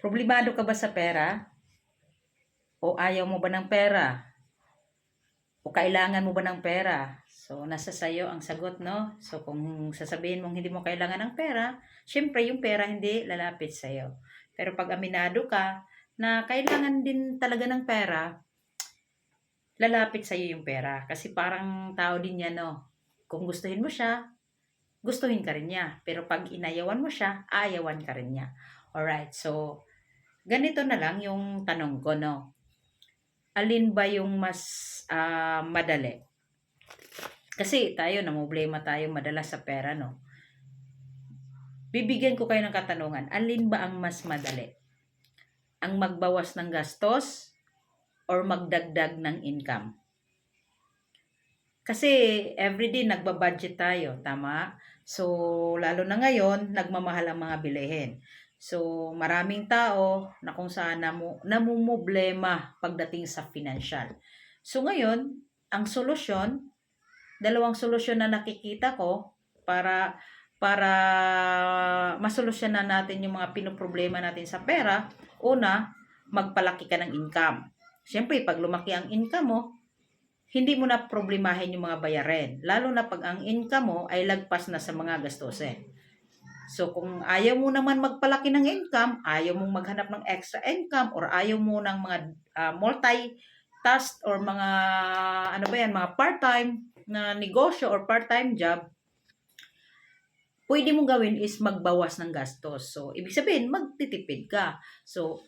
Problemado ka ba sa pera? O ayaw mo ba ng pera? O kailangan mo ba ng pera? So, nasa sayo ang sagot, no? So, kung sasabihin mong hindi mo kailangan ng pera, syempre yung pera hindi lalapit sa'yo. Pero pag aminado ka na kailangan din talaga ng pera, lalapit sa'yo yung pera. Kasi parang tao din yan, no? Kung gustuhin mo siya, gustuhin ka rin niya. Pero pag inayawan mo siya, aayawan ka rin niya. Alright, so, ganito na lang yung tanong ko, no? Alin ba yung mas ah, madali? Kasi tayo, namumblema tayo madalas sa pera, no? Bibigyan ko kayo ng katanungan, alin ba ang mas madali? Ang magbawas ng gastos or magdagdag ng income? Kasi everyday nagbabudget tayo, tama? So, lalo na ngayon, nagmamahal ang mga bilihin. So, maraming tao na kung saan namu, namumblema pagdating sa financial. So, ngayon, ang solusyon, dalawang solusyon na nakikita ko para para masolusyonan natin yung mga pinoproblema natin sa pera. Una, magpalaki ka ng income. Siyempre, pag lumaki ang income mo, hindi mo na problemahin yung mga bayarin. Lalo na pag ang income mo ay lagpas na sa mga gastusin. So kung ayaw mo naman magpalaki ng income, ayaw mong maghanap ng extra income or ayaw mo ng mga ah, multi-task or mga ano ba yan, mga part-time na negosyo or part-time job, pwede mong gawin is magbawas ng gastos. So ibig sabihin, magtitipid ka. So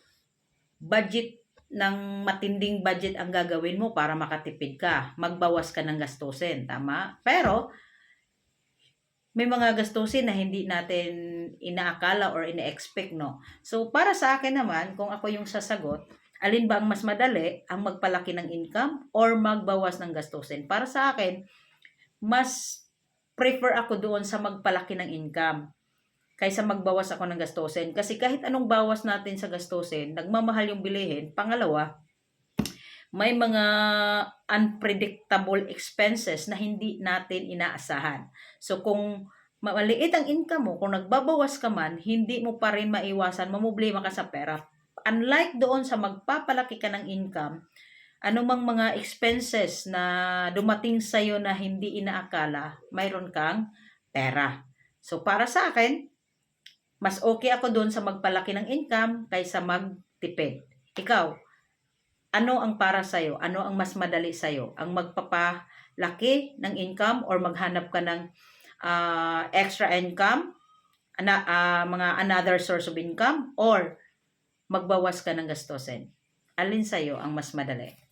budget ng matinding budget ang gagawin mo para makatipid ka. Magbawas ka ng gastusin, tama? Pero may mga gastusin na hindi natin inaakala or ina-expect, no? So, para sa akin naman, kung ako yung sasagot, alin ba ang mas madali, ang magpalaki ng income or magbawas ng gastusin? Para sa akin, mas prefer ako doon sa magpalaki ng income kaysa magbawas ako ng gastusin. Kasi kahit anong bawas natin sa gastusin, nagmamahal yung bilihin. Pangalawa, may mga unpredictable expenses na hindi natin inaasahan. So kung maliit ang income mo, kung nagbabawas ka man, hindi mo pa rin maiwasan, mamublima ka sa pera. Unlike doon sa magpapalaki ka ng income, anumang mga expenses na dumating sa'yo na hindi inaakala, mayroon kang pera. So para sa akin, mas okay ako doon sa magpalaki ng income kaysa magtipid. Ikaw, ano ang para sa'yo? Ano ang mas madali sa'yo? Ang magpapalaki ng income or maghanap ka ng ah, extra income, ana, ah, mga another source of income, or magbawas ka ng gastusin? Alin sa'yo ang mas madali?